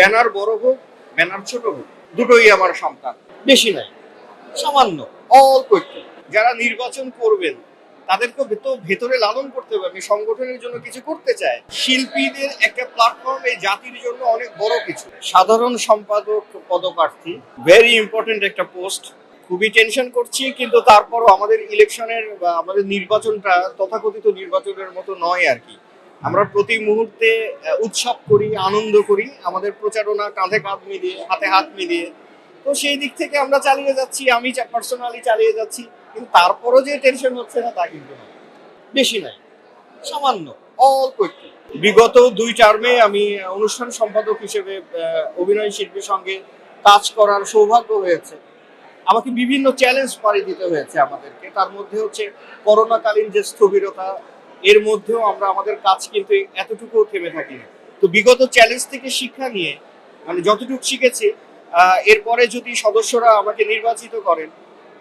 Banner বড় হোক banner ছোট হোক দুটোই আমার সন্তান। বেশি নাই সামান্য অল্প একটু। যারা নির্বাচন করবেন তাদেরকে তো ভেতরে লালন করতে হবে। আমি সংগঠনের জন্য কিছু করতে চাই। শিল্পীদের একটা প্ল্যাটফর্ম এই জাতির জন্য অনেক বড় কিছু। সাধারণ সম্পাদক পদপ্রার্থী ভেরি ইম্পর্টেন্ট একটা পোস্ট খুবই টেনশন করছি কিন্তু তারপরও আমাদের ইলেকশনের বা আমাদের নির্বাচনটা তথাকথিত নির্বাচনের মতো নয় আর কি। আমরা প্রতি মুহূর্তে উৎসব করি, আনন্দ করি, আমাদের প্রচারণা কাঁধে কাঁধ মিলিয়ে, হাতে হাত মিলিয়ে। তো সেই দিক থেকে আমরা চালিয়ে যাচ্ছি, আমি পার্সোনালি চালিয়ে যাচ্ছি, কিন্তু তারপরও যে টেনশন হচ্ছে না, তা কিন্তু বেশি নাই সামান্য, অল্প একটু। বিগত দুই টার্মে আমি অনুষ্ঠান সম্পাদক হিসেবে অভিনয় শিল্পীর সঙ্গে কাজ করার সৌভাগ্য হয়েছে। আমাকে বিভিন্ন চ্যালেঞ্জ পাড়ি দিতে হয়েছে আমাদেরকে। তার মধ্যে হচ্ছে, করোনাকালীন যে স্থবিরতা এর মধ্যেও আমরা আমাদের কাজ কিন্তু এতটুকু থেমে থাকি না তো বিগত চ্যালেঞ্জ থেকে শিক্ষা নিয়ে মানে যতটুকু শিখেছি এরপরে যদি সদস্যরা আমাকে নির্বাচিত করেন,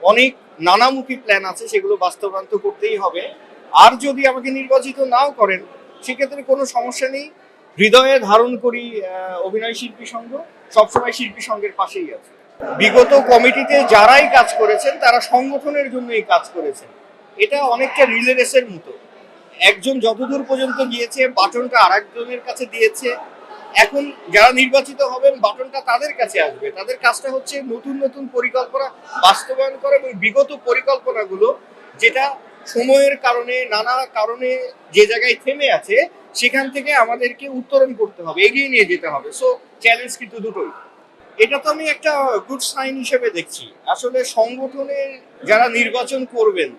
অনেক নানামুখী প্ল্যান আছে, সেগুলো বাস্তবায়ন করতেই হবে। আর যদি আমাকে নির্বাচিত নাও করেন, সেক্ষেত্রে কোনো সমস্যা নেই। হৃদয়ে ধারণ করি অভিনয় শিল্পী সংঘ, সবসময় শিল্পী সংঘের পাশেই আছে। বিগত কমিটিতে যারাই কাজ করেছেন, তারা সংগঠনের জন্যই কাজ করেছেন। এটা অনেকটা রিলে রেসের মতো। একজন যতদূর পর্যন্ত গিয়েছে, বাটনটা আরেকজনের কাছে দিয়েছে। এখন যারা নির্বাচিত হবেন, বাটনটা তাদের কাছে আসবে। তাদের কাজটা হচ্ছে নতুন নতুন পরিকল্পনা বাস্তবায়ন করা এবং বিগত পরিকল্পনাগুলো, যেটা সময়ের কারণে, নানা কারণে যে জায়গায় থেমে আছে, সেখান থেকে আমাদেরকে উত্তরণ করতে হবে, এগিয়ে নিয়ে যেতে হবে। সো চ্যালেঞ্জ কিন্তু দুটোই। এটা তো আমি একটা গুড সাইন হিসেবে দেখছি। আসলে সংগঠনের যারা নির্বাচন করবেন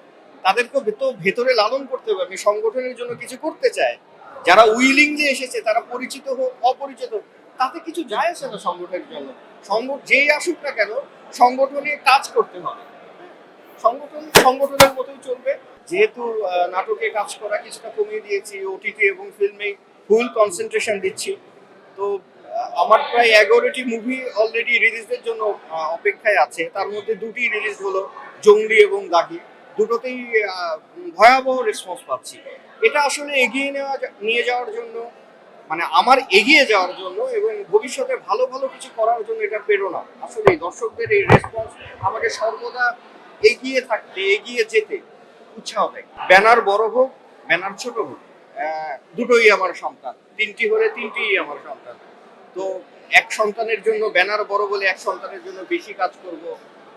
তাদেরকে তো ভেতরে লালন করতে হবে। আমি সংগঠনের জন্য কিছু করতে চাই যারা উইলিং যে এসেছে তারা পরিচিত হোক অপরিচিত হোক, তাতে কিছু যায় আসে না সংগঠনের জন্য। সংগঠন যেই আসুক না কেন সংগঠনে কাজ করতে হবে। সংগঠন সংগঠনের মতোই চলবে। যেহেতু নাটকে কাজ করা কিছুটা কমিয়ে দিয়েছি ওটিটি এবং ফিল্মে ফুল কনসেন্ট্রেশন দিচ্ছি। তো আমার প্রায় এগারোটি মুভি অলরেডি রিলিজের জন্য অপেক্ষায় আছে। তার মধ্যে দুটি রিলিজ হলো জঙ্গলি এবং দাগি দুটোতেই ভয়াবহ রেসপন্স পাচ্ছি। এটা আসলে এগিয়ে নেওয়া নিয়ে যাওয়ার জন্য মানে আমার এগিয়ে যাওয়ার জন্য এবং ভবিষ্যতে ভালো ভালো কিছু করার জন্য এটা প্রেরণা। আসলে দর্শকদের এই রেসপন্স আমাকে সর্বদা এগিয়ে থাকতে, এগিয়ে যেতে উৎসাহ দেয়। ব্যানার বড় হোক, ব্যানার ছোট হোক দুটোই আমার সন্তান। তিনটি হলে তিনটিই আমার সন্তান। তো এক সন্তানের জন্য ব্যানার বড় বলে এক সন্তানের জন্য বেশি কাজ করব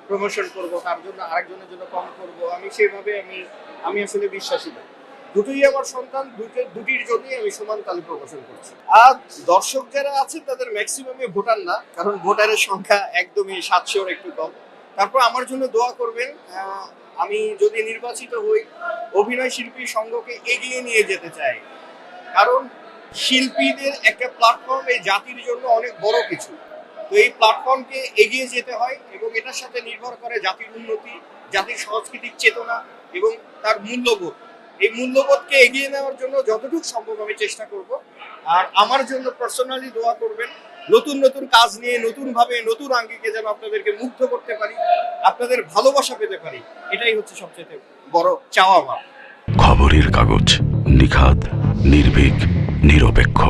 প্রমোশন করব, তার জন্য আরেকজনের জন্য কম করব, আমি সেভাবে আমি আমি আসলে বিশ্বাসী না। দুটোই আমার সন্তান দুটো দুটির জন্যই আমি সমান তালে প্রমোশন করছি। আর দর্শক যারা আছেন তাদের ম্যাক্সিমামই ভোটার না, কারণ ভোটারের সংখ্যা একদমই সাতশোর একটু কম। তারপর আমার জন্য দোয়া করবেন আমি যদি নির্বাচিত হই, অভিনয় শিল্পী সংঘকে এগিয়ে নিয়ে যেতে চাই। কারণ শিল্পীদের একটা প্ল্যাটফর্ম এই জাতির জন্য অনেক বড় কিছু। তো এই প্ল্যাটফর্মকে এগিয়ে যেতে হয় এবং এটার সাথে নির্ভর করে জাতির উন্নতি, জাতির সাংস্কৃতিক চেতনা এবং তার মূল্যবোধ। এই মূল্যবোধকে এগিয়ে নেওয়ার জন্য যতটুকু সম্ভব আমি চেষ্টা করব। আর আমার জন্য পার্সোনালি দোয়া করবেন, নতুন নতুন কাজ নিয়ে নতুন ভাবে নতুন আঙ্গিকে যেন আপনাদেরকে মুগ্ধ করতে পারি, আপনাদের ভালোবাসা পেতে পারি, এটাই হচ্ছে সবচেয়ে বড় চাওয়া আমার। খবরের কাগজ নিখাদ, নির্ভীক, নিরপেক্ষ।